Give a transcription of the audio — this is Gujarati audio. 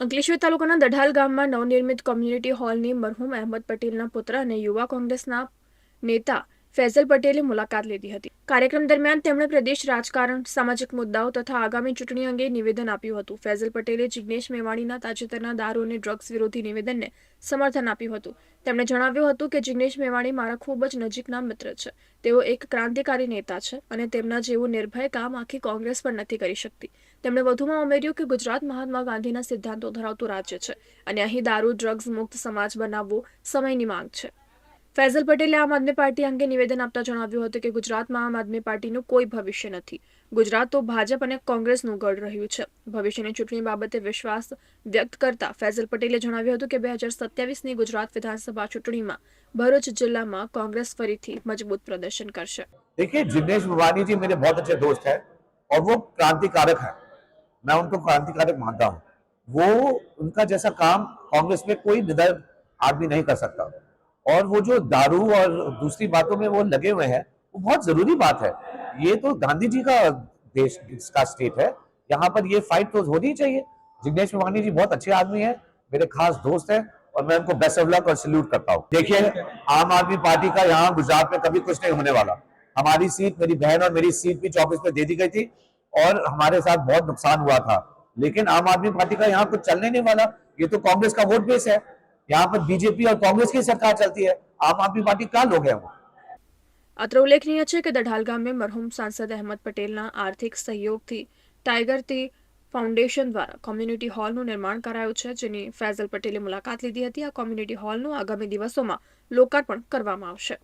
અંકલેશ્વર તાલુકાના દઢાલ ગામમાં નવનિર્મિત કોમ્યુનિટી હોલની મરહુમ અહેમદ પટેલના પુત્ર અને યુવા કોંગ્રેસના નેતા ફૈઝલ પટેલે મુલાકાત લીધી હતી. કાર્યક્રમ દરમિયાન તેમણે પ્રદેશ રાજકારણ, સામાજિક મુદ્દાઓ તથા આગામી ચૂંટણી અંગે નિવેદન આપ્યું હતું. ફૈઝલ પટેલે જિજ્ઞેશ મેવાણીના તાજેતરના દારૂ અને ડ્રગ્સ વિરોધી નિવેદનને સમર્થન આપ્યું હતું. તેમણે જણાવ્યું હતું કે જિગ્નેશ મેવાણી મારા ખૂબ જ નજીકના મિત્ર છે. તેઓ એક ક્રાંતિકારી નેતા છે અને તેમના જેવું નિર્ભય કામ આખી કોંગ્રેસ પણ નથી કરી શકતી. તેમણે વધુમાં ઉમેર્યું કે ગુજરાત મહાત્મા ગાંધીના સિદ્ધાંતો ધરાવતું રાજ્ય છે અને અહીં દારૂ, ડ્રગ્સ મુક્ત સમાજ બનાવવો સમયની માંગ છે. ફૈઝલ પટેલે આમ આદમી પાર્ટી અંગે નિવેદન આપતા જણાવ્યું હતું કે ગુજરાતમાં આમ આદમી પાર્ટીનું કોઈ ભવિષ્ય નથી ગુજરાત તો ભાજપ અને કોંગ્રેસનું ગઢ રહ્યું છે ભવિષ્યની ચૂંટણી બાબતે વિશ્વાસ વ્યક્ત કરતા ફૈઝલ પટેલે જણાવ્યું હતું કે બે હજાર સત્યાવીસની ગુજરાત વિધાનસભા ચૂંટણીમાં ભરૂચ જિલ્લામાં કોંગ્રેસ ફરીથી મજબૂત પ્રદર્શન કરશે देखिए जिग्नेश मेवानी जी मेरे बहुत अच्छे दोस्त हैं और वो क्रांतिकारक हैं मैं उनको क्रांतिकारक मानता हूँ वो उनका जैसा काम कांग्रेस में कोई निडर आदमी नहीं कर सकता और वो जो दारू और दूसरी बातों में वो लगे हुए हैं, वो बहुत ज़रूरी बात है। ये तो गांधी जी का देश का स्टेट है। यहाँ पर ये फाइट तो होनी चाहिए। जिग्नेश मेवानी जी बहुत अच्छे आदमी है, मेरे खास दोस्त हैं और मैं उनको बेस्ट ऑफ़ लक और सल्यूट करता हूँ। देखिए, आम आदमी पार्टी का यहाँ गुजरात में कभी कुछ नहीं होने वाला। हमारी सीट मेरी बहन और मेरी सीट भी चौबीस में दे दी गई थी और हमारे साथ बहुत नुकसान हुआ था। लेकिन आम आदमी पार्टी का यहाँ कुछ चलने नहीं वाला। ये तो कांग्रेस का वोट बेस है। यहाँ पर बीजेपी और कांग्रेस की सरकार चलती है आम आदमी पार्टी क्या लोग हैं वो અત્રે ઉલ્લેખનીય છે કે દઢાલ ગામે મરહુમ સાંસદ અહેમદ પટેલના આર્થિક સહયોગથી ટાઈગર ટી ફાઉન્ડેશન દ્વારા કોમ્યુનિટી હોલનું નિર્માણ કરાયું છે જેની ફૈઝલ પટેલે મુલાકાત લીધી હતી આ કોમ્યુનિટી હોલનું આગામી દિવસોમાં લોકાર્પણ કરવામાં આવશે